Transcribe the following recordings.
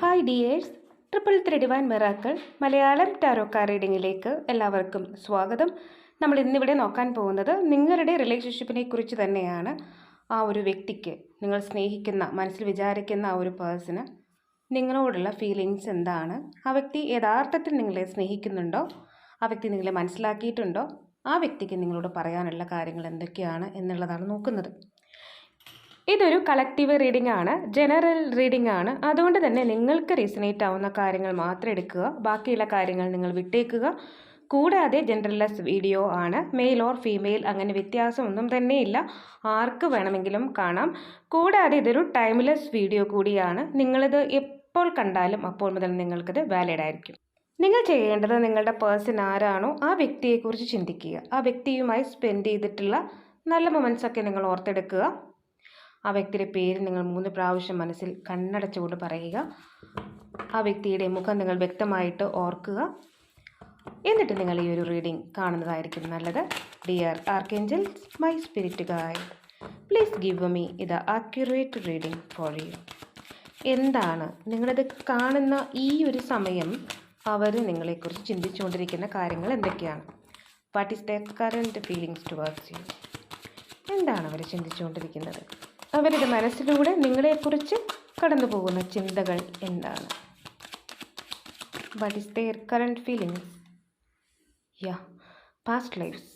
Hi dears triple three divine miracles Malayalam tarot card റീഡിങ്ങിലേക്ക് എല്ലാവർക്കും സ്വാഗതം. നമ്മൾ ഇന്നിവിടെ നോക്കാൻ പോകുന്നത് നിങ്ങളുടെ റിലേഷൻഷിപ്പിനെ കുറിച്ച് തന്നെയാണ്. ആ ഒരു വ്യക്തിക്ക് നിങ്ങൾ സ്നേഹിക്കുന്ന മനസ്സിൽ വിചാരിക്കുന്ന ആ ഒരു പേഴ്സണ് നിങ്ങളോടുള്ള ഫീലിങ്സ് എന്താണ്? ആ വ്യക്തി യഥാർത്ഥത്തിൽ നിങ്ങളെ സ്നേഹിക്കുന്നുണ്ടോ? ആ വ്യക്തി നിങ്ങളെ മനസ്സിലാക്കിയിട്ടുണ്ടോ? ആ വ്യക്തിക്ക് നിങ്ങളോട് പറയാനുള്ള കാര്യങ്ങൾ എന്തൊക്കെയാണ് എന്നുള്ളതാണ് നോക്കുന്നത്. ഇതൊരു കളക്റ്റീവ് റീഡിംഗ് ആണ് ജനറൽ റീഡിംഗ് ആണ്. അതുകൊണ്ട് തന്നെ നിങ്ങൾക്ക് റീസണേറ്റ് ആവുന്ന കാര്യങ്ങൾ മാത്രം എടുക്കുക. ബാക്കിയുള്ള കാര്യങ്ങൾ നിങ്ങൾ വിട്ടേക്കുക. കൂടാതെ ജെൻഡർലെസ് വീഡിയോ ആണ്. മെയിൽ ഓർ ഫീമെയിൽ അങ്ങനെ വ്യത്യാസമൊന്നും തന്നെയില്ല. ആർക്ക് വേണമെങ്കിലും കാണാം. കൂടാതെ ഇതൊരു ടൈംലെസ് വീഡിയോ കൂടിയാണ്. നിങ്ങളിത് എപ്പോൾ കണ്ടാലും അപ്പോൾ മുതൽ നിങ്ങൾക്കിത് വാലിഡ് ആയിരിക്കും. നിങ്ങൾ ചെയ്യേണ്ടത് നിങ്ങളുടെ പേഴ്സൺ ആരാണോ ആ വ്യക്തിയെക്കുറിച്ച് ചിന്തിക്കുക. ആ വ്യക്തിയുമായി സ്പെൻഡ് ചെയ്തിട്ടുള്ള നല്ല മൊമെൻസൊക്കെ നിങ്ങൾ ഓർത്തെടുക്കുക. ആ വ്യക്തിയുടെ പേര് നിങ്ങൾ മൂന്ന് പ്രാവശ്യം മനസ്സിൽ കണ്ണടച്ചുകൊണ്ട് പറയുക. ആ വ്യക്തിയുടെ മുഖം നിങ്ങൾ വ്യക്തമായിട്ട് ഓർക്കുക. എന്നിട്ട് നിങ്ങൾ ഈ ഒരു റീഡിംഗ് കാണുന്നതായിരിക്കും നല്ലത്. Dear archangels my spirit guide please give me ഇത് ആക്യുറേറ്റ് റീഡിംഗ് ഫോർ യു എന്താണ് നിങ്ങളിത് കാണുന്ന ഈ ഒരു സമയം? അവർ നിങ്ങളെക്കുറിച്ച് ചിന്തിച്ചുകൊണ്ടിരിക്കുന്ന കാര്യങ്ങൾ എന്തൊക്കെയാണ്? What is the current feelings towards you എന്താണ് അവർ ചിന്തിച്ചുകൊണ്ടിരിക്കുന്നത്? അവരുടെ മനസ്സിലൂടെ നിങ്ങളെക്കുറിച്ച് കടന്നു പോകുന്ന ചിന്തകൾ എന്താണ്? What is their current feelings yeah past lives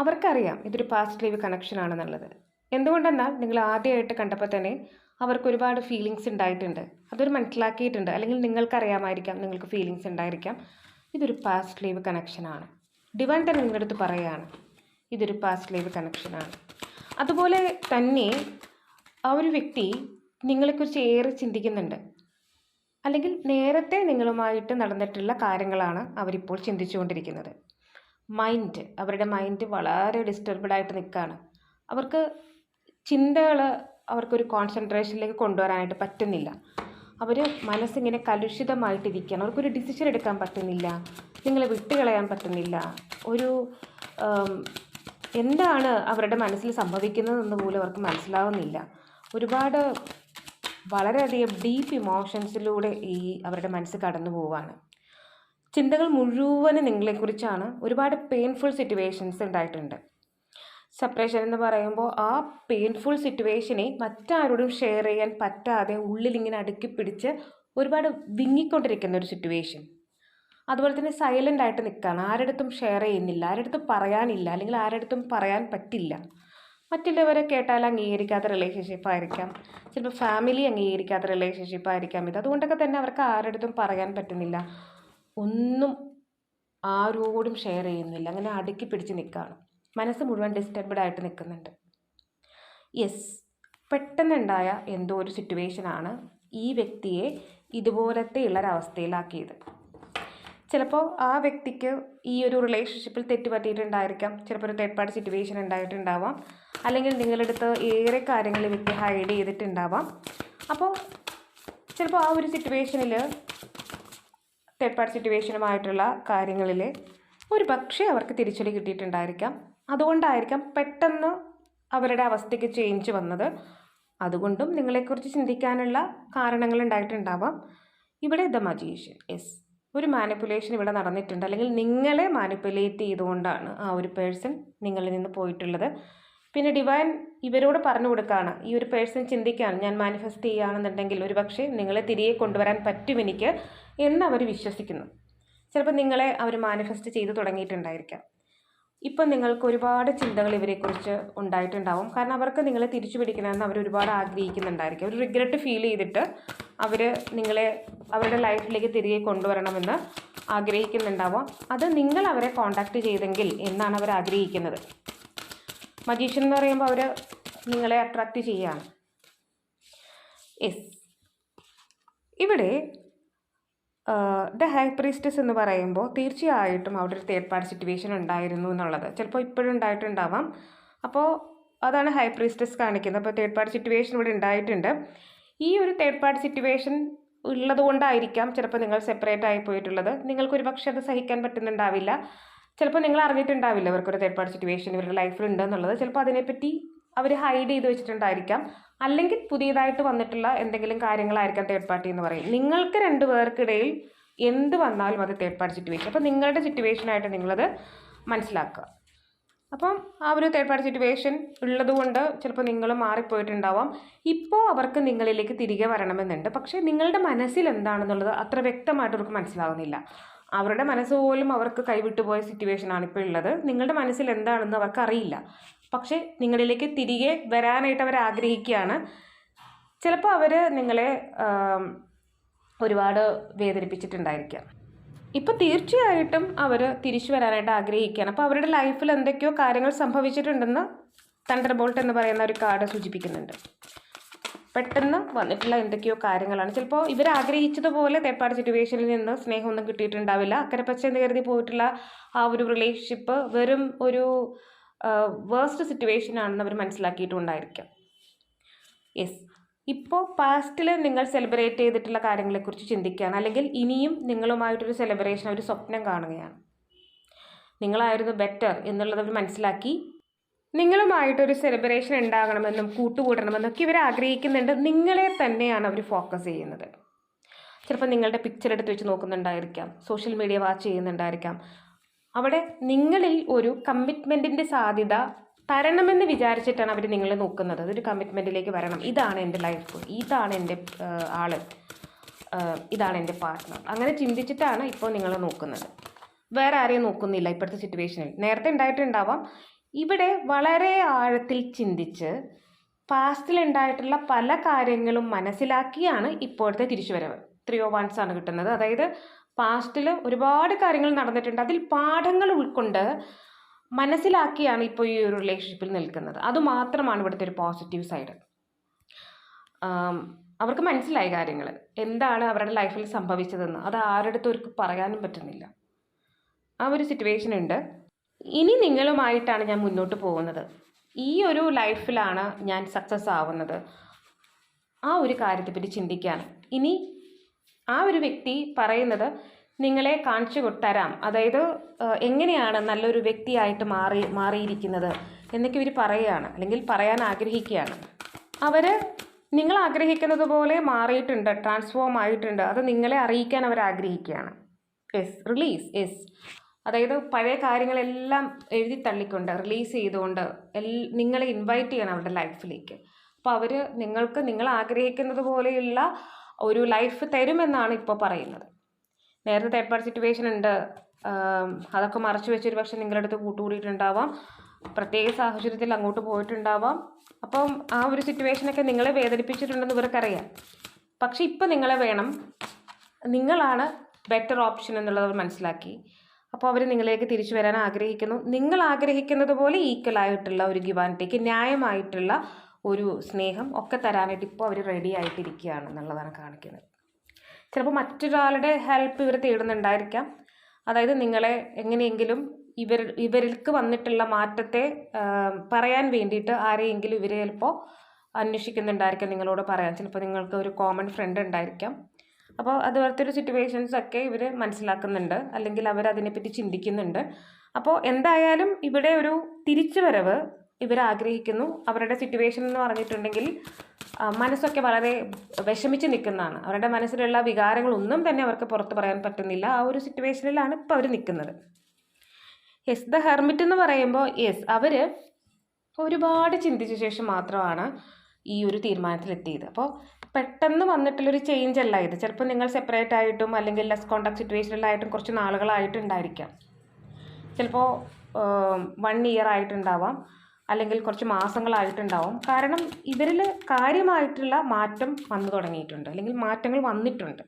അവർക്കറിയാം ഇതൊരു പാസ്റ്റ് ലൈഫ് കണക്ഷൻ ആണെന്നുള്ളത്. എന്തുകൊണ്ടെന്നാൽ നിങ്ങൾ ആദ്യമായിട്ട് കണ്ടപ്പോൾ തന്നെ അവർക്ക് ഒരുപാട് ഫീലിങ്സ് ഉണ്ടായിട്ടുണ്ട്. അതൊരു മനസ്സിലാക്കിയിട്ടുണ്ട്. അല്ലെങ്കിൽ നിങ്ങൾക്കറിയാമായിരിക്കാം നിങ്ങൾക്ക് ഫീലിങ്സ് ഉണ്ടായിരിക്കാം. ഇതൊരു പാസ്റ്റ് ലൈവ് കണക്ഷനാണ് ഡിവൈൻ തന്നെ നിങ്ങളുടെ അടുത്ത് പറയുകയാണ് ഇതൊരു പാസ്റ്റ് ലൈവ് കണക്ഷനാണ് അതുപോലെ തന്നെ ആ ഒരു വ്യക്തി നിങ്ങളെക്കുറിച്ച് ഏറെ ചിന്തിക്കുന്നുണ്ട്. അല്ലെങ്കിൽ നേരത്തെ നിങ്ങളുമായിട്ട് നടന്നിട്ടുള്ള കാര്യങ്ങളാണ് അവരിപ്പോൾ ചിന്തിച്ചുകൊണ്ടിരിക്കുന്നത്. മൈൻഡ് അവരുടെ മൈൻഡ് വളരെ ഡിസ്റ്റർബ്ഡ് ആയിട്ട് നിൽക്കുകയാണ്. അവർക്ക് ചിന്തകൾ അവർക്കൊരു കോൺസെൻട്രേഷനിലേക്ക് കൊണ്ടുവരാനായിട്ട് പറ്റുന്നില്ല. അവർ മനസ്സിങ്ങനെ കലുഷിതമായിട്ടിരിക്കുകയാണ്. അവർക്കൊരു ഡിസിഷൻ എടുക്കാൻ പറ്റുന്നില്ല. നിങ്ങളെ വിട്ടുകളയാൻ പറ്റുന്നില്ല. ഒരു എന്താണ് അവരുടെ മനസ്സിൽ സംഭവിക്കുന്നതെന്ന് പോലും അവർക്ക് മനസ്സിലാവുന്നില്ല. ഒരുപാട് വളരെയധികം ഡീപ്പ് ഇമോഷൻസിലൂടെ ഈ അവരുടെ മനസ്സ് കടന്നു പോവാണ്. ചിന്തകൾ മുഴുവനും നിങ്ങളെക്കുറിച്ചാണ്. ഒരുപാട് പെയിൻഫുൾ സിറ്റുവേഷൻസ് ഉണ്ടായിട്ടുണ്ട്. സെപ്പറേഷൻ എന്ന് പറയുമ്പോൾ ആ പെയിൻഫുൾ സിറ്റുവേഷനെ മറ്റാരോടും ഷെയർ ചെയ്യാൻ പറ്റാതെ ഉള്ളിലിങ്ങനെ അടുക്കി പിടിച്ച് ഒരുപാട് വിങ്ങിക്കൊണ്ടിരിക്കുന്ന ഒരു സിറ്റുവേഷൻ അതുപോലെ തന്നെ സൈലന്റ് ആയിട്ട് നിൽക്കുകയാണ് ആരുടെടുത്തും ഷെയർ ചെയ്യുന്നില്ല. ആരുടെടുത്തും പറയാനില്ല. അല്ലെങ്കിൽ ആരുടെടുത്തും പറയാൻ പറ്റില്ല. മറ്റുള്ളവരെ കേട്ടാൽ അംഗീകരിക്കാത്ത റിലേഷൻഷിപ്പ് ആയിരിക്കാം. ചിലപ്പോൾ ഫാമിലി അംഗീകരിക്കാത്ത റിലേഷൻഷിപ്പ് ആയിരിക്കാം ഇത്. അതുകൊണ്ടൊക്കെ തന്നെ അവർക്ക് ആരുടെടുത്തും പറയാൻ പറ്റുന്നില്ല. ഒന്നും ആരോടും ഷെയർ ചെയ്യുന്നില്ല. അങ്ങനെ അടുക്കി പിടിച്ച് നിൽക്കുകയാണ് മനസ്സ് മുഴുവൻ ഡിസ്റ്റർബ്ഡ് ആയിട്ട് നിൽക്കുന്നുണ്ട് യെസ് പെട്ടെന്നുണ്ടായ എന്തോ ഒരു സിറ്റുവേഷനാണ് ഈ വ്യക്തിയെ ഇതുപോലത്തെ ഉള്ളൊരവസ്ഥയിലാക്കിയത്. ചിലപ്പോൾ ആ വ്യക്തിക്ക് ഈ ഒരു റിലേഷൻഷിപ്പിൽ തെറ്റുപറ്റിയിട്ടുണ്ടായിരിക്കാം. ചിലപ്പോൾ ഒരു തേർഡ് സിറ്റുവേഷൻ ഉണ്ടായിട്ടുണ്ടാവാം. അല്ലെങ്കിൽ നിങ്ങളുടെ അടുത്ത് ഏറെ കാര്യങ്ങൾ വ്യക്തി ഹൈഡ് ചെയ്തിട്ടുണ്ടാവാം. അപ്പോൾ ചിലപ്പോൾ ആ ഒരു സിറ്റുവേഷനിൽ തേർഡ് സിറ്റുവേഷനുമായിട്ടുള്ള കാര്യങ്ങളിൽ ഒരു പക്ഷേ അവർക്ക് തിരിച്ചടി കിട്ടിയിട്ടുണ്ടായിരിക്കാം. അതുകൊണ്ടായിരിക്കാം പെട്ടെന്ന് അവരുടെ അവസ്ഥയ്ക്ക് ചേഞ്ച് വന്നത്. അതുകൊണ്ടും നിങ്ങളെക്കുറിച്ച് ചിന്തിക്കാനുള്ള കാരണങ്ങൾ ഉണ്ടായിട്ടുണ്ടാവാം. ഇവിടെ ദ മജീഷ്യൻ യെസ് ഒരു മാനിപ്പുലേഷൻ ഇവിടെ നടന്നിട്ടുണ്ട്. അല്ലെങ്കിൽ നിങ്ങളെ മാനിപ്പുലേറ്റ് ചെയ്തുകൊണ്ടാണ് ആ ഒരു പേഴ്സൺ നിങ്ങളിൽ നിന്ന് പോയിട്ടുള്ളത്. പിന്നെ ഡിവൈൻ ഇവരോട് പറഞ്ഞു കൊടുക്കുകയാണ് ഈ ഒരു പേഴ്സൺ ചിന്തിക്കുകയാണ് ഞാൻ മാനിഫെസ്റ്റ് ചെയ്യുകയാണെന്നുണ്ടെങ്കിൽ ഒരു പക്ഷേ നിങ്ങളെ തിരികെ കൊണ്ടുവരാൻ പറ്റും എനിക്ക് എന്ന് അവർ വിശ്വസിക്കുന്നു. ചിലപ്പോൾ നിങ്ങളെ അവർ മാനിഫെസ്റ്റ് ചെയ്ത് തുടങ്ങിയിട്ടുണ്ടായിരിക്കാം. ഇപ്പം നിങ്ങൾക്ക് ഒരുപാട് ചിന്തകൾ ഇവരെക്കുറിച്ച് ഉണ്ടായിട്ടുണ്ടാവും. കാരണം അവർക്ക് നിങ്ങളെ തിരിച്ചു പിടിക്കണമെന്ന് അവർ ഒരുപാട് ആഗ്രഹിക്കുന്നുണ്ടായിരിക്കും. ഒരു റിഗ്രറ്റ് ഫീൽ ചെയ്തിട്ട് അവർ നിങ്ങളെ അവരുടെ ലൈഫിലേക്ക് തിരികെ കൊണ്ടുവരണമെന്ന് ആഗ്രഹിക്കുന്നുണ്ടാവാം. അത് നിങ്ങൾ അവരെ കോണ്ടാക്ട് ചെയ്തെങ്കിൽ എന്നാണ് അവർ ആഗ്രഹിക്കുന്നത്. മജീഷ്യൻ എന്ന് പറയുമ്പോൾ അവർ നിങ്ങളെ അട്രാക്റ്റ് ചെയ്യുകയാണ് യെസ് ഇവിടെ ദ ഹൈ പ്രീസ്റ്റസ് എന്ന് പറയുമ്പോൾ തീർച്ചയായിട്ടും അവിടെ ഒരു തേർഡ് പാർട്ടി സിറ്റുവേഷൻ ഉണ്ടായിരുന്നു എന്നുള്ളത്. ചിലപ്പോൾ ഇപ്പോഴും ഉണ്ടായിട്ടുണ്ടാവാം. അപ്പോൾ അതാണ് ഹൈ പ്രീസ്റ്റസ് കാണിക്കുന്നത്. അപ്പോൾ തേർഡ് പാർട്ടി സിറ്റുവേഷൻ ഇവിടെ ഉണ്ടായിട്ടുണ്ട്. ഈ ഒരു തേർഡ് പാർട്ടി സിറ്റുവേഷൻ ഉള്ളതുകൊണ്ടായിരിക്കാം ചിലപ്പോൾ നിങ്ങൾ സെപ്പറേറ്റ് ആയി പോയിട്ടുള്ളത്. നിങ്ങൾക്കൊരു പക്ഷേ അത് സഹിക്കാൻ പറ്റുന്നുണ്ടാവില്ല. ചിലപ്പോൾ നിങ്ങൾ അറിഞ്ഞിട്ടുണ്ടാവില്ല ഇവർക്കൊരു തേർഡ് പാർട്ടി സിറ്റുവേഷൻ ഇവരുടെ ലൈഫിൽ ഉണ്ടെന്നുള്ളത്. ചിലപ്പോൾ അതിനെപ്പറ്റി അവർ ഹൈഡ് ചെയ്ത് വെച്ചിട്ടുണ്ടായിരിക്കാം. അല്ലെങ്കിൽ പുതിയതായിട്ട് വന്നിട്ടുള്ള എന്തെങ്കിലും കാര്യങ്ങളായിരിക്കാം തേർഡ് പാർട്ടി എന്ന് പറയും. നിങ്ങൾക്ക് രണ്ട് പേർക്കിടയിൽ എന്ത് വന്നാലും അത് തേർഡ് പാർട്ടി സിറ്റുവേഷൻ അപ്പോൾ നിങ്ങളുടെ സിറ്റുവേഷനായിട്ട് നിങ്ങളത് മനസ്സിലാക്കുക. അപ്പം ആ ഒരു തേർഡ് പാർട്ടി സിറ്റുവേഷൻ ഉള്ളതുകൊണ്ട് ചിലപ്പോൾ നിങ്ങൾ മാറിപ്പോയിട്ടുണ്ടാവാം. ഇപ്പോൾ അവർക്ക് നിങ്ങളിലേക്ക് തിരികെ വരണമെന്നുണ്ട്. പക്ഷേ നിങ്ങളുടെ മനസ്സിൽ എന്താണെന്നുള്ളത് അത്ര വ്യക്തമായിട്ട് അവർക്ക് മനസ്സിലാവുന്നില്ല. അവരുടെ മനസ്സ് പോലും അവർക്ക് കൈവിട്ടുപോയ സിറ്റുവേഷനാണ് ഇപ്പോൾ ഉള്ളത്. നിങ്ങളുടെ മനസ്സിൽ എന്താണെന്ന് അവർക്ക് അറിയില്ല. പക്ഷേ നിങ്ങളിലേക്ക് തിരികെ വരാനായിട്ട് അവർ ആഗ്രഹിക്കുകയാണ്. ചിലപ്പോൾ അവർ നിങ്ങളെ ഒരുപാട് വേദനിപ്പിച്ചിട്ടുണ്ടായിരിക്കാം. ഇപ്പോൾ തീർച്ചയായിട്ടും അവർ തിരിച്ചു വരാനായിട്ട് ആഗ്രഹിക്കുകയാണ്. അപ്പോൾ അവരുടെ ലൈഫിൽ എന്തൊക്കെയോ കാര്യങ്ങൾ സംഭവിച്ചിട്ടുണ്ടെന്ന് തണ്ടർ ബോൾട്ട് എന്ന് പറയുന്ന ഒരു കാർഡ് സൂചിപ്പിക്കുന്നുണ്ട്. പെട്ടെന്ന് വന്നിട്ടുള്ള എന്തൊക്കെയോ കാര്യങ്ങളാണ്. ചിലപ്പോൾ ഇവർ ആഗ്രഹിച്ചതുപോലെ തേർഡ് സിറ്റുവേഷനിൽ നിന്ന് സ്നേഹമൊന്നും കിട്ടിയിട്ടുണ്ടാവില്ല. അക്കരെ പച്ച എന്ന് കരുതി പോയിട്ടുള്ള ആ ഒരു റിലേഷൻഷിപ്പ് വെറും ഒരു വേഴ്സ്റ്റ് സിറ്റുവേഷൻ ആണെന്ന് അവർ മനസ്സിലാക്കിയിട്ടുണ്ടായിരിക്കാം. യെസ് ഇപ്പോൾ പാസ്റ്റിൽ നിങ്ങൾ സെലിബ്രേറ്റ് ചെയ്തിട്ടുള്ള കാര്യങ്ങളെക്കുറിച്ച് ചിന്തിക്കുകയാണ്. അല്ലെങ്കിൽ ഇനിയും നിങ്ങളുമായിട്ടൊരു സെലിബ്രേഷൻ ഒരു സ്വപ്നം കാണുകയാണ്. നിങ്ങളായിരുന്നു ബെറ്റർ എന്നുള്ളത് അവർ മനസ്സിലാക്കി നിങ്ങളുമായിട്ടൊരു സെലിബ്രേഷൻ ഉണ്ടാകണമെന്നും കൂട്ടുകൂടണമെന്നൊക്കെ ഇവർ ആഗ്രഹിക്കുന്നുണ്ട്. നിങ്ങളെ തന്നെയാണ് അവർ ഫോക്കസ് ചെയ്യുന്നത്. ചിലപ്പോൾ നിങ്ങളുടെ പിക്ചർ എടുത്ത് വെച്ച് നോക്കുന്നുണ്ടായിരിക്കാം. സോഷ്യൽ മീഡിയ വാച്ച് ചെയ്യുന്നുണ്ടായിരിക്കാം. അവിടെ നിങ്ങളിൽ ഒരു കമ്മിറ്റ്മെന്റിന്റെ സാധ്യത തരണമെന്ന് വിചാരിച്ചിട്ടാണ് അവർ നിങ്ങളെ നോക്കുന്നത്. അതൊരു കമ്മിറ്റ്മെന്റിലേക്ക് വരണം. ഇതാണ് എന്റെ ലൈഫ് ഇതാണ് എന്റെ ആൾ. ഇതാണ് എന്റെ പാർട്ട്ണർ അങ്ങനെ ചിന്തിച്ചിട്ടാണ് ഇപ്പോൾ നിങ്ങളെ നോക്കുന്നത്. വേറെ ആരെയും നോക്കുന്നില്ല ഇപ്പോഴത്തെ സിറ്റുവേഷനിൽ നേരത്തെ ഉണ്ടായിട്ടുണ്ടാവാം. ഇവിടെ വളരെ ആഴത്തിൽ ചിന്തിച്ച് പാസ്റ്റിൽ ഉണ്ടായിട്ടുള്ള പല കാര്യങ്ങളും മനസ്സിലാക്കിയാണ് ഇപ്പോഴത്തെ തിരിച്ചുവരവ്. ത്രീ ഓ വൺസ് ആണ് കിട്ടുന്നത്. അതായത് പാസ്റ്റിൽ ഒരുപാട് കാര്യങ്ങൾ നടന്നിട്ടുണ്ട്. അതിൽ പാഠങ്ങൾ ഉൾക്കൊണ്ട് മനസ്സിലാക്കിയാണ് ഇപ്പോൾ ഈ ഒരു റിലേഷൻഷിപ്പിൽ നിൽക്കുന്നത്. അതുമാത്രമാണ് ഇവിടുത്തെ ഒരു പോസിറ്റീവ് സൈഡ് അവർക്ക് മനസ്സിലായ കാര്യങ്ങൾ. എന്താണ് അവരുടെ ലൈഫിൽ സംഭവിച്ചതെന്ന്. അത് ആരുടെ അടുത്തും അവർക്ക് പറയാനും പറ്റുന്നില്ല. ആ ഒരു സിറ്റുവേഷൻ ഉണ്ട്. ഇനി നിങ്ങളുമായിട്ടാണ് ഞാൻ മുന്നോട്ട് പോകുന്നത്. ഈ ഒരു ലൈഫിലാണ് ഞാൻ സക്സസ് ആവുന്നത്. ആ ഒരു കാര്യത്തെപ്പറ്റി ചിന്തിക്കാൻ ഇനി ആ ഒരു വ്യക്തി പറയുന്നത് നിങ്ങളെ കാണിച്ചു തരാം. അതായത് എങ്ങനെയാണ് നല്ലൊരു വ്യക്തിയായിട്ട് മാറി മാറിയിരിക്കുന്നത് എന്നൊക്കെ ഇവർ പറയുകയാണ് അല്ലെങ്കിൽ പറയാൻ ആഗ്രഹിക്കുകയാണ്. അവർ നിങ്ങൾ ആഗ്രഹിക്കുന്നത് പോലെ മാറിയിട്ടുണ്ട് ട്രാൻസ്ഫോം ആയിട്ടുണ്ട് അത് നിങ്ങളെ അറിയിക്കാൻ അവർ ആഗ്രഹിക്കുകയാണ്. യെസ് റിലീസ് യെസ് അതായത് പഴയ കാര്യങ്ങളെല്ലാം എഴുതി തള്ളിക്കൊണ്ട് റിലീസ് ചെയ്തുകൊണ്ട് എൽ നിങ്ങളെ ഇൻവൈറ്റ് ചെയ്യണം അവരുടെ ലൈഫിലേക്ക് അപ്പോൾ അവർ നിങ്ങൾക്ക് നിങ്ങൾ ആഗ്രഹിക്കുന്നത് പോലെയുള്ള ഒരു ലൈഫ് തരുമെന്നാണ് ഇപ്പോൾ പറയുന്നത്. നേരത്തെ തേർഡ് പാർട്ടി സിറ്റുവേഷൻ ഉണ്ട്. അതൊക്കെ മറച്ചു വെച്ചൊരു പക്ഷേ നിങ്ങളുടെ അടുത്ത് കൂട്ടുകൂടിയിട്ടുണ്ടാവാം. പ്രത്യേക സാഹചര്യത്തിൽ അങ്ങോട്ട് പോയിട്ടുണ്ടാവാം. അപ്പം ആ ഒരു സിറ്റുവേഷനൊക്കെ നിങ്ങളെ വേദനിപ്പിച്ചിട്ടുണ്ടെന്ന് ഇവർക്കറിയാം. പക്ഷെ ഇപ്പം നിങ്ങളെ വേണം. നിങ്ങളാണ് ബെറ്റർ ഓപ്ഷൻ എന്നുള്ളത് അവർ മനസ്സിലാക്കി. അപ്പോൾ അവർ നിങ്ങളിലേക്ക് തിരിച്ചു വരാൻ ആഗ്രഹിക്കുന്നു. നിങ്ങൾ ആഗ്രഹിക്കുന്നത് പോലെ ഈക്വൽ ആയിട്ടുള്ള ഒരു ഗിവാൻ ടേക്ക് ന്യായമായിട്ടുള്ള ഒരു സ്നേഹം ഒക്കെ തരാനായിട്ട് ഇപ്പോൾ അവർ റെഡി ആയിട്ടിരിക്കുകയാണ് എന്നുള്ളതാണ് കാണിക്കുന്നത്. ചിലപ്പോൾ മറ്റൊരാളുടെ ഹെൽപ്പ് ഇവർ തേടുന്നുണ്ടായിരിക്കാം. അതായത് നിങ്ങളെ എങ്ങനെയെങ്കിലും ഇവർ ഇവർക്ക് വന്നിട്ടുള്ള മാറ്റത്തെ പറയാൻ വേണ്ടിയിട്ട് ആരെയെങ്കിലും ഇവർ ചിലപ്പോൾ അന്വേഷിക്കുന്നുണ്ടായിരിക്കാം നിങ്ങളോട് പറയാൻ. ചിലപ്പോൾ നിങ്ങൾക്ക് ഒരു കോമൺ ഫ്രണ്ട് ഉണ്ടായിരിക്കാം. അപ്പോൾ അതുപോലത്തെ ഒരു സിറ്റുവേഷൻസ് ഒക്കെ ഇവർ മനസ്സിലാക്കുന്നുണ്ട്. അല്ലെങ്കിൽ അവർ അതിനെപ്പറ്റി ചിന്തിക്കുന്നുണ്ട്. അപ്പോൾ എന്തായാലും ഇവിടെ ഒരു തിരിച്ചുവരവ് ഇവർ ആഗ്രഹിക്കുന്നു അവരുടെ സിറ്റുവേഷൻ എന്ന് പറഞ്ഞിട്ടുണ്ടെങ്കിൽ മനസ്സൊക്കെ വളരെ വിഷമിച്ച് നിൽക്കുന്നതാണ്. അവരുടെ മനസ്സിലുള്ള വികാരങ്ങളൊന്നും തന്നെ അവർക്ക് പുറത്ത് പറയാൻ പറ്റുന്നില്ല. ആ ഒരു സിറ്റുവേഷനിലാണ് ഇപ്പോൾ അവർ നിൽക്കുന്നത്. യെസ് ദ ഹെർമിറ്റ് എന്ന് പറയുമ്പോൾ യെസ് അവർ ഒരുപാട് ചിന്തിച്ച ശേഷം മാത്രമാണ് ഈ ഒരു തീരുമാനത്തിലെത്തിയത്. അപ്പോൾ പെട്ടെന്ന് വന്നിട്ടുള്ളൊരു ചേഞ്ച് അല്ല ഇത്. ചിലപ്പോൾ നിങ്ങൾ സെപ്പറേറ്റ് ആയിട്ടും അല്ലെങ്കിൽ ലെസ് കോണ്ടാക്ട് സിറ്റുവേഷനിലായിട്ടും കുറച്ച് നാളുകളായിട്ടുണ്ടായിരിക്കാം. ചിലപ്പോൾ വൺ ഇയർ ആയിട്ടുണ്ടാവാം. അല്ലെങ്കിൽ കുറച്ച് മാസങ്ങളായിട്ടുണ്ടാവും. കാരണം ഇവരിൽ കാര്യമായിട്ടുള്ള മാറ്റം വന്നു തുടങ്ങിയിട്ടുണ്ട്. അല്ലെങ്കിൽ മാറ്റങ്ങൾ വന്നിട്ടുണ്ട്.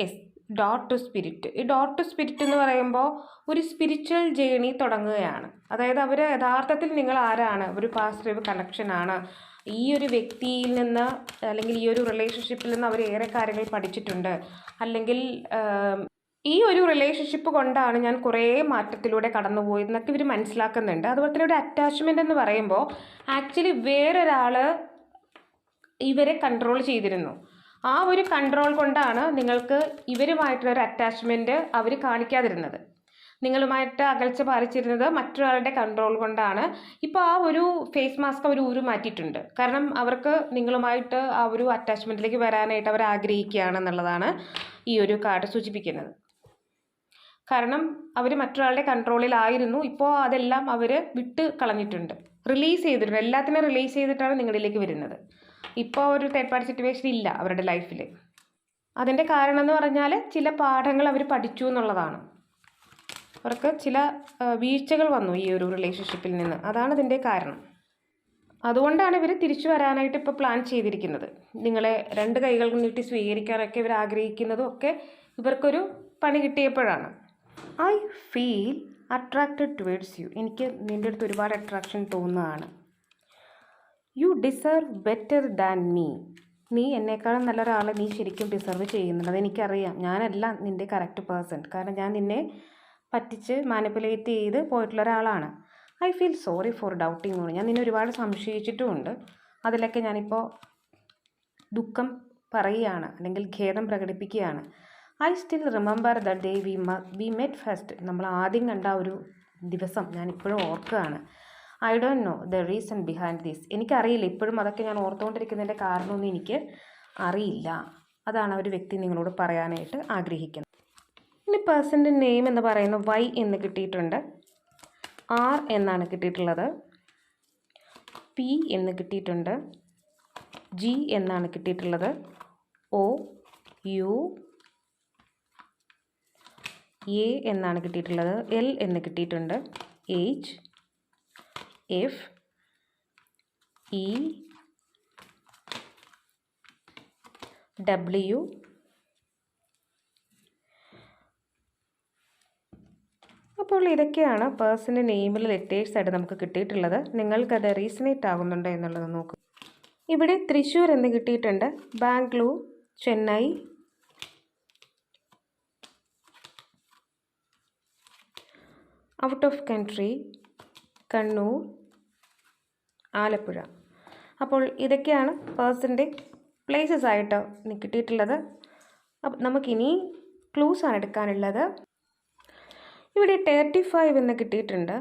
യെസ് ഡോട്ട് ടു സ്പിരിറ്റ് ഈ ഡോട്ട് ടു സ്പിരിറ്റ് എന്ന് പറയുമ്പോൾ ഒരു സ്പിരിച്വൽ ജേണി തുടങ്ങുകയാണ്. അതായത് അവർ യഥാർത്ഥത്തിൽ നിങ്ങൾ ആരാണ്? ഒരു പാസിറ്റീവ് കണക്ഷനാണ് ഈ ഒരു വ്യക്തിയിൽ നിന്ന് അല്ലെങ്കിൽ ഈ ഒരു റിലേഷൻഷിപ്പിൽ നിന്ന് അവർ ഏറെ കാര്യങ്ങൾ പഠിച്ചിട്ടുണ്ട്. അല്ലെങ്കിൽ ഈ ഒരു റിലേഷൻഷിപ്പ് കൊണ്ടാണ് ഞാൻ കുറേ മാറ്റത്തിലൂടെ കടന്നുപോയതെന്നൊക്കെ ഇവർ മനസ്സിലാക്കുന്നുണ്ട്. അതുപോലെ തന്നെ ഒരു അറ്റാച്ച്മെന്റ് എന്ന് പറയുമ്പോൾ ആക്ച്വലി വേറൊരാൾ ഇവരെ കൺട്രോൾ ചെയ്തിരുന്നു. ആ ഒരു കൺട്രോൾ കൊണ്ടാണ് നിങ്ങൾക്ക് ഇവരുമായിട്ടുള്ള ഒരു അറ്റാച്ച്മെന്റ് അവർ കാണിക്കാതിരുന്നത്. നിങ്ങളുമായിട്ട് അകൽച്ച പാലിച്ചിരുന്നത് മറ്റൊരാളുടെ കൺട്രോൾ കൊണ്ടാണ്. ഇപ്പോൾ ആ ഒരു ഫേസ് മാസ്ക് അവർ ഊരു മാറ്റിയിട്ടുണ്ട് കാരണം അവർക്ക് നിങ്ങളുമായിട്ട് ആ ഒരു അറ്റാച്ച്മെന്റിലേക്ക് വരാനായിട്ട് അവർ ആഗ്രഹിക്കുകയാണെന്നുള്ളതാണ് ഈ ഒരു കാർഡ് സൂചിപ്പിക്കുന്നത്. കാരണം അവർ മറ്റൊരാളുടെ കൺട്രോളിലായിരുന്നു ഇപ്പോൾ അതെല്ലാം അവർ വിട്ട് കളഞ്ഞിട്ടുണ്ട്. റിലീസ് ചെയ്തിട്ടുണ്ട്. എല്ലാത്തിനും റിലീസ് ചെയ്തിട്ടാണ് നിങ്ങളിലേക്ക് വരുന്നത്. ഇപ്പോൾ ഒരു തേർഡ് പാർട്ടി സിറ്റുവേഷൻ ഇല്ല അവരുടെ ലൈഫിൽ അതിന്റെ കാരണം എന്ന് പറഞ്ഞാൽ ചില പാഠങ്ങൾ അവർ പഠിച്ചു എന്നുള്ളതാണ്. അവർക്ക് ചില വീഴ്ചകൾ വന്നു ഈ ഒരു റിലേഷൻഷിപ്പിൽ നിന്ന്. അതാണ് ഇതിന്റെ കാരണം. അതുകൊണ്ടാണ് ഇവർ തിരിച്ചു വരാനായിട്ട് ഇപ്പോൾ പ്ലാൻ ചെയ്തിരിക്കുന്നത്. നിങ്ങളെ രണ്ട് കൈകൾ നീട്ടി സ്വീകരിക്കാനൊക്കെ ഇവർ ആഗ്രഹിക്കുന്നതും ഒക്കെ ഇവർക്കൊരു പണി കിട്ടിയപ്പോഴാണ്. I feel attracted towards you എനിക്ക് നിന്റെ അടുത്ത് ഒരുപാട് attraction തോന്നുന്നതാണ് you deserve better than me നീ എന്നെക്കാളും നല്ല ഒരാളെ നീ ശരിക്കും ഡിസേർവ് ചെയ്യുന്നുണ്ട് അതെനിക്കറിയാം. ഞാനല്ല നിന്റെ കറക്റ്റ് പേഴ്സൺ കാരണം ഞാൻ നിന്നെ പറ്റിച്ച് മാനിപ്പുലേറ്റ് ചെയ്ത് പോയിട്ടുള്ള ഒരാളാണ് I feel sorry for doubting you ഞാൻ നിന്നെ ഒരുപാട് സംശയിച്ചിട്ടുമുണ്ട്. അതിലൊക്കെ ഞാനിപ്പോൾ ദുഃഖം പറയുകയാണ്. അല്ലെങ്കിൽ ഖേദം പ്രകടിപ്പിക്കുകയാണ്. I still remember the day we we met first നമ്മൾ ആദ്യം കണ്ട ഒരു ദിവസം ഞാൻ ഇപ്പോഴും ഓർക്കുകയാണ്. I don't know the reason behind this എനിക്കറിയില്ല. ഇപ്പോഴും അതൊക്കെ ഞാൻ ഓർത്തുകൊണ്ടിരിക്കുന്നതിന്റെ കാരണമൊന്നും എനിക്ക് അറിയില്ല. അതാണ് ഒരു വ്യക്തി നിങ്ങളോട് പറയാനായിട്ട് ആഗ്രഹിക്കുന്നത്. ഇനി പേഴ്സന്റെ നെയിം എന്ന് പറയുന്നത് വൈ എന്ന് കിട്ടിയിട്ടുണ്ട്. ആർ എന്നാണ് കിട്ടിയിട്ടുള്ളത്. പി എന്ന് കിട്ടിയിട്ടുണ്ട്. ജി എന്നാണ് കിട്ടിയിട്ടുള്ളത്. ഒ യു എ എന്നാണ് കിട്ടിയിട്ടുള്ളത്. എൽ എന്ന് കിട്ടിയിട്ടുണ്ട്. എച്ച് എഫ് ഇ ഡബ്ല്യു അപ്പോൾ ഇതൊക്കെയാണ് പേഴ്സന്റെ നെയിമിൽ ലെറ്റേഴ്സ് ആയിട്ട് നമുക്ക് കിട്ടിയിട്ടുള്ളത്. നിങ്ങൾക്കത് റീസണേറ്റ് ആകുന്നുണ്ടോ എന്നുള്ളത് നോക്കും. ഇവിടെ തൃശ്ശൂർ എന്ന് കിട്ടിയിട്ടുണ്ട്. Bangalore Chennai out of country Kannur Alappuzha. അപ്പോൾ ഇതൊക്കെയാണ് പേഴ്സന്റെ പ്ലേസസ് ആയിട്ട് കിട്ടിയിട്ടുള്ളത്. അപ്പം നമുക്കിനി ക്ലൂസാണ് എടുക്കാനുള്ളത്. ഇവിടെ തേർട്ടി ഫൈവ് എന്ന് കിട്ടിയിട്ടുണ്ട്.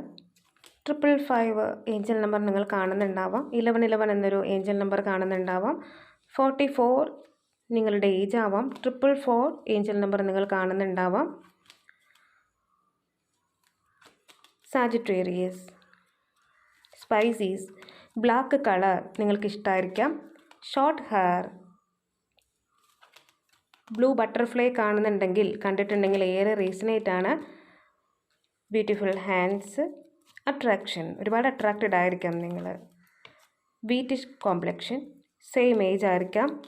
ട്രിപ്പിൾ ഫൈവ് ഏഞ്ചൽ നമ്പർ നിങ്ങൾ കാണുന്നുണ്ടാവാം. ഇലവൻ ഇലവൻ എന്നൊരു ഏഞ്ചൽ നമ്പർ കാണുന്നുണ്ടാവാം. ഫോർട്ടി ഫോർ നിങ്ങളുടെ ഏജ് ആവാം. ട്രിപ്പിൾ ഫോർ ഏഞ്ചൽ നമ്പർ നിങ്ങൾ കാണുന്നുണ്ടാവാം. സാജിറ്റേറിയസ് സ്പൈസീസ് ബ്ലാക്ക് കളർ നിങ്ങൾക്ക് ഇഷ്ടമായിരിക്കാം ഷോർട്ട് ഹെയർ ബ്ലൂ ബട്ടർഫ്ലൈ കാണുന്നുണ്ടെങ്കിൽ കണ്ടിട്ടുണ്ടെങ്കിൽ ഏറെ റീസണേറ്റ് ആണ്. ബ്യൂട്ടിഫുൾ ഹാൻഡ്സ് അട്രാക്ഷൻ ഒരുപാട് അട്രാക്റ്റഡ് ആയിരിക്കാം നിങ്ങൾ വീറ്റിഷ് കോംപ്ലക്ഷൻ സെയിം ഏജ് ആയിരിക്കാം.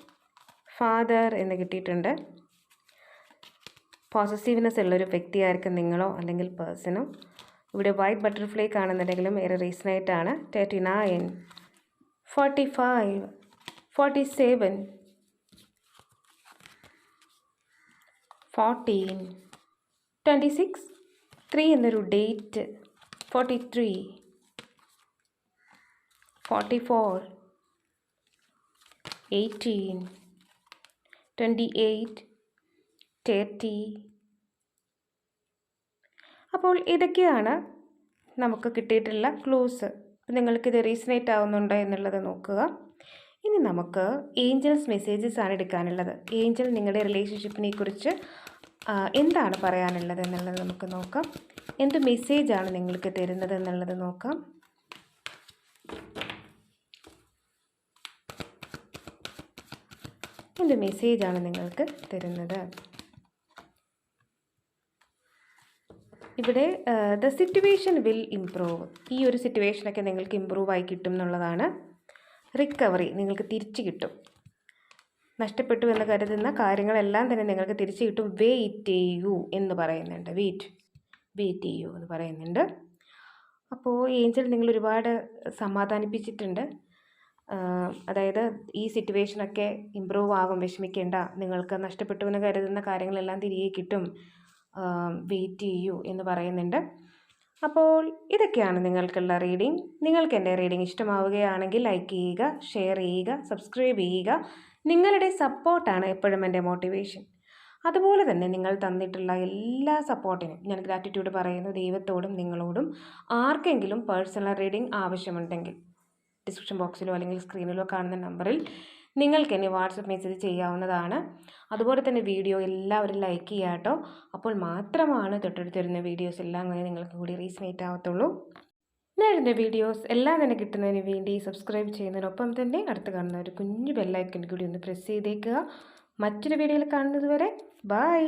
ഫാദർ എന്ന് കിട്ടിയിട്ടുണ്ട്. പോസസീവ്നെസ് ഉള്ളൊരു വ്യക്തിയായിരിക്കും നിങ്ങളോ അല്ലെങ്കിൽ പേഴ്സണോ ഇവിടെ വൈറ്റ് ബട്ടർഫ്ലൈ കാണുന്നുണ്ടെങ്കിലും ഏറെ റീസണായിട്ടാണ് thirty nine forty five forty seven fourteen twenty six three എന്നൊരു date forty three forty four eighteen twenty eight thirty അപ്പോൾ ഇതൊക്കെയാണ് നമുക്ക് കിട്ടിയിട്ടുള്ള ക്ലൂസ് നിങ്ങൾക്കിത് റീസണേറ്റ് ആവുന്നുണ്ടോ എന്നുള്ളത് നോക്കുക. ഇനി നമുക്ക് ഏഞ്ചൽസ് മെസ്സേജസ് ആണ് എടുക്കാനുള്ളത്. ഏഞ്ചൽ നിങ്ങളുടെ റിലേഷൻഷിപ്പിനെ കുറിച്ച് എന്താണ് പറയാനുള്ളത് എന്നുള്ളത് നമുക്ക് നോക്കാം. എന്ത് മെസ്സേജാണ് നിങ്ങൾക്ക് തരുന്നത് എന്നുള്ളത് നോക്കാം. എന്ത് മെസ്സേജാണ് നിങ്ങൾക്ക് തരുന്നത്? ഇവിടെ ദ സിറ്റുവേഷൻ വിൽ ഇംപ്രൂവ് ഈ ഒരു സിറ്റുവേഷനൊക്കെ നിങ്ങൾക്ക് ഇമ്പ്രൂവ് ആയി കിട്ടും എന്നുള്ളതാണ് റിക്കവറി നിങ്ങൾക്ക് തിരിച്ചു കിട്ടും. നഷ്ടപ്പെട്ടു എന്ന് കരുതുന്ന കാര്യങ്ങളെല്ലാം തന്നെ നിങ്ങൾക്ക് തിരിച്ചു കിട്ടും. വെയിറ്റ് ചെയ്യൂ എന്ന് പറയുന്നുണ്ട്. വെയിറ്റ് വെയിറ്റ് ചെയ്യൂ എന്ന് പറയുന്നുണ്ട്. അപ്പോൾ ഏഞ്ചൽ നിങ്ങൾ ഒരുപാട് സമാധാനിപ്പിച്ചിട്ടുണ്ട്. അതായത് ഈ സിറ്റുവേഷനൊക്കെ ഇമ്പ്രൂവ് ആകും വിഷമിക്കേണ്ട നിങ്ങൾക്ക് നഷ്ടപ്പെട്ടു എന്ന് കരുതുന്ന കാര്യങ്ങളെല്ലാം തിരികെ കിട്ടും. വെയിറ്റ് ചെയ്യൂ എന്ന് പറയുന്നുണ്ട്. അപ്പോൾ ഇതൊക്കെയാണ് നിങ്ങൾക്കുള്ള റീഡിംഗ് നിങ്ങൾക്ക് എന്റെ റീഡിംഗ് ഇഷ്ടമാവുകയാണെങ്കിൽ ലൈക്ക് ചെയ്യുക ഷെയർ ചെയ്യുക സബ്സ്ക്രൈബ് ചെയ്യുക. നിങ്ങളുടെ സപ്പോർട്ടാണ് എപ്പോഴും എന്റെ മോട്ടിവേഷൻ അതുപോലെ തന്നെ നിങ്ങൾ തന്നിട്ടുള്ള എല്ലാ സപ്പോർട്ടിനും ഞാൻ ഗ്രാറ്റിറ്റ്യൂഡ് പറയുന്നു ദൈവത്തോടും നിങ്ങളോടും. ആർക്കെങ്കിലും പേഴ്സണൽ റീഡിംഗ് ആവശ്യമുണ്ടെങ്കിൽ ഡിസ്ക്രിപ്ഷൻ ബോക്സിലോ അല്ലെങ്കിൽ സ്ക്രീനിലോ കാണുന്ന നമ്പറിൽ നിങ്ങൾക്ക് എന്നെ വാട്സപ്പ് മെസ്സേജ് ചെയ്യാവുന്നതാണ്. അതുപോലെ തന്നെ വീഡിയോ എല്ലാവരും ലൈക്ക് ചെയ്യുക കേട്ടോ. അപ്പോൾ മാത്രമാണ് തൊട്ടടുത്ത് വരുന്ന വീഡിയോസ് എല്ലാം കൂടി നിങ്ങൾക്ക് കൂടി റീസ്നേറ്റ് ആവത്തുള്ളൂ. നേരുന്ന വീഡിയോസ് എല്ലാം തന്നെ കിട്ടുന്നതിന് വേണ്ടി സബ്സ്ക്രൈബ് ചെയ്യുന്നതിനൊപ്പം തന്നെ അടുത്ത് കാണുന്ന ഒരു കുഞ്ഞു ബെല്ലൈക്കൻ കൂടി ഒന്ന് പ്രസ് ചെയ്തേക്കുക. മറ്റൊരു വീഡിയോയിൽ കാണുന്നതുവരെ ബൈ